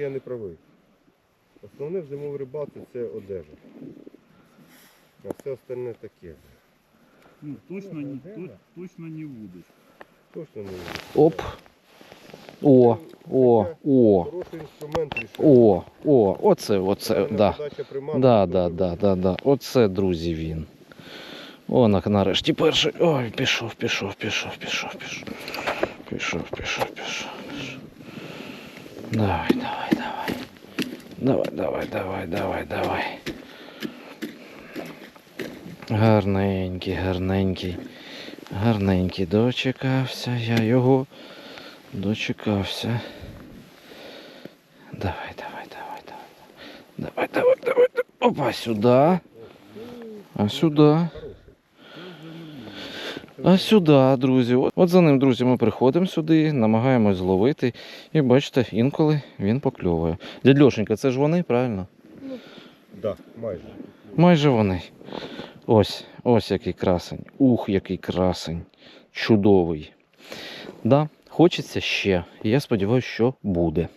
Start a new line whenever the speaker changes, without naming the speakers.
я не правий. Основне в зимовій рибалці це одежа. А все остальне таке.
Ну, точно, не, то- точно не удочка.
Точно не є.
Оп. О, о, о,
Хороший інструмент рішив.
о, о, оце, оце, да. Да, да, да, да, да. Оце, друзі, він. О, нарешті перший. Ой, пішов, пішов, пішов, пішов, пішов. Пішов, пішов, пішов, пішов. Давай, давай. Давай, давай, давай, давай, давай. Гарненький, гарненький. Гарненький. Дочекався я його. Дочекався. Давай, давай, давай, давай. Давай, давай, давай. Опа, сюда. А сюда. А сюди, друзі. От- От за ним, друзі, ми приходимо сюди, намагаємось зловити. І бачите, інколи він покльовує. Дядь Льошенька, це ж вони, правильно?
Да, майже.
Майже вони. Ось, ось який красень. Ух, який красень. Чудовий. Да, хочеться ще. І я сподіваюся, що буде.